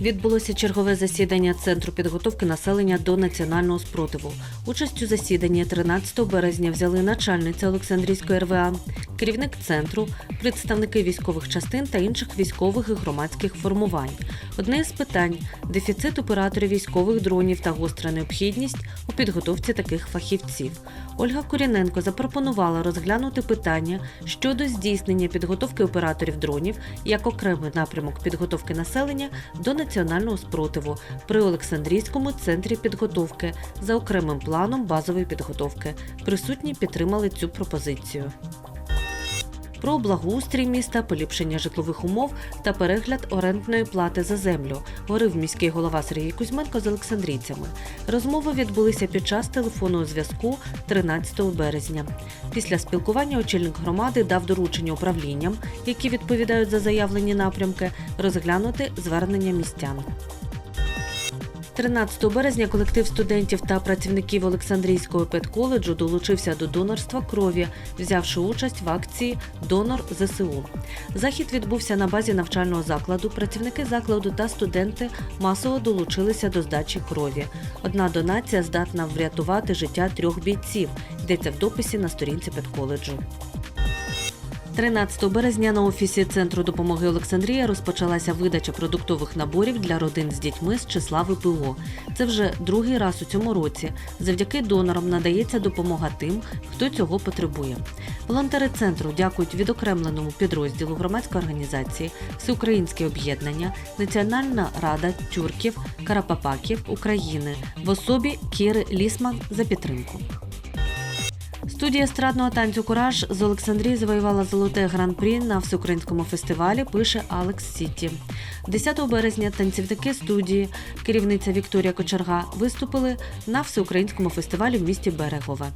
Відбулося чергове засідання Центру підготовки населення до національного спротиву. Участь у засіданні 13 березня взяли начальниця Олександрійської РВА, керівник центру, представники військових частин та інших військових і громадських формувань. Одне з питань дефіцит операторів військових дронів та гостра необхідність у підготовці таких фахівців. Ольга Коріненко запропонувала розглянути питання щодо здійснення підготовки операторів дронів як окремий напрямок підготовки населення до національного спротиву при Олександрійському центрі підготовки за окремим планом базової підготовки. Присутні підтримали цю пропозицію. Про благоустрій міста, поліпшення житлових умов та перегляд орендної плати за землю говорив міський голова Сергій Кузьменко з олександрійцями. Розмови відбулися під час телефонного зв'язку 13 березня. Після спілкування очільник громади дав доручення управлінням, які відповідають за заявлені напрямки, розглянути звернення містян. 13 березня колектив студентів та працівників Олександрійського педколеджу долучився до донорства крові, взявши участь в акції Донор ЗСУ. Захід відбувся на базі навчального закладу. Працівники закладу та студенти масово долучилися до здачі крові. Одна донація здатна врятувати життя трьох бійців. Йдеться в дописі на сторінці педколеджу. 13 березня на офісі Центру допомоги Олександрія розпочалася видача продуктових наборів для родин з дітьми з числа ВПО. Це вже другий раз у цьому році. Завдяки донорам надається допомога тим, хто цього потребує. Волонтери центру дякують відокремленому підрозділу громадської організації Всеукраїнське об'єднання, Національна рада тюрків Карапапаків України в особі Кіри Лісман за підтримку. Студія естрадного танцю Кураж з Олександрії завоювала золоте гран-прі на всеукраїнському фестивалі. Пише Алекс Сіті. 10 березня танцівники студії, керівниця Вікторія Кочерга, виступили на всеукраїнському фестивалі в місті Берегове.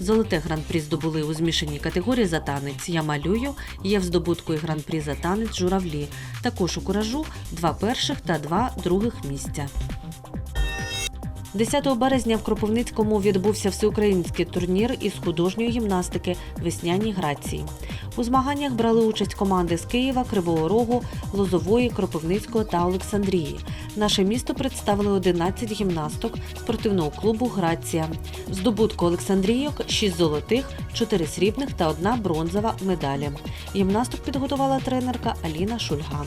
Золоте гран-прі здобули у змішаній категорії за танець. Я малюю. Є в здобутку і гран-прі за танець журавлі. Також у куражу два перших та два других місця. 10 березня в Кропивницькому відбувся всеукраїнський турнір із художньої гімнастики Весняні грації. У змаганнях брали участь команди з Києва, Кривого Рогу, Лозової, Кропивницького та Олександрії. Наше місто представили 11 гімнасток спортивного клубу Грація. Здобутку Олександрійок 6 золотих, 4 срібних та 1 бронзова медалі. Гімнасток підготувала тренерка Аліна Шульга.